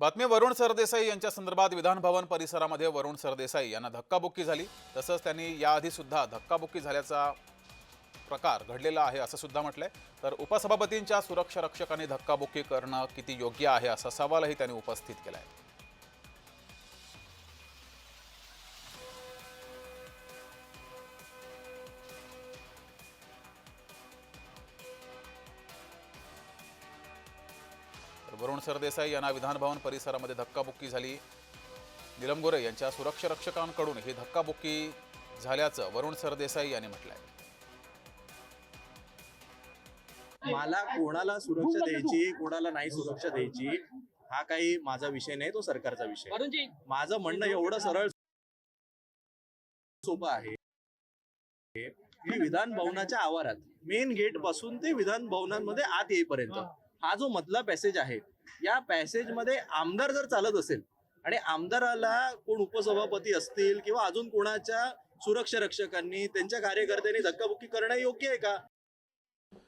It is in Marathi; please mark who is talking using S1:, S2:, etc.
S1: बातमी वरुण सरदेसाई यांच्या संदर्भात विधानभवन परिसरामध्ये वरुण सरदेसाई यांना धक्काबुक्की झाली. तसंच त्यांनी याआधी सुद्धा धक्काबुक्की झाल्याचा प्रकार घडलेला आहे असं सुद्धा म्हटलंय. तर उपसभापतींच्या सुरक्षा रक्षकांनी धक्काबुक्की करणं किती योग्य आहे असा सवालही त्यांनी उपस्थित केला आहे तर वरुण सरदेसाई यांना विधानभवन परिसरामध्ये धक्काबुक्की झाली. निलम गोरे यांच्या सुरक्षा रक्षकांकडून ही धक्काबुक्की झाल्याचं वरुण सरदेसाई यांनी म्हटलंय.
S2: मला कोणाला सुरक्षा द्यायची कोणाला नाही सुरक्षा द्यायची हा काही माझा विषय नाही तो सरकारचा विषय. माझं म्हणणं एवढं सरळ सोपं आहे. की विधान भवनाच्या आवारात मेन गेटपासून ते विधान भवनांमध्ये आत येईपर्यंत हा जो मधला पॅसेज आहे या पॅसेजमध्ये आमदार जर चालत असेल आणि आमदाराला कोण उपसभापती असतील किंवा अजून कोणाच्या सुरक्षा रक्षकांनी त्यांच्या कार्यकर्त्यांनी धक्काबुक्की करणं योग्य आहे का?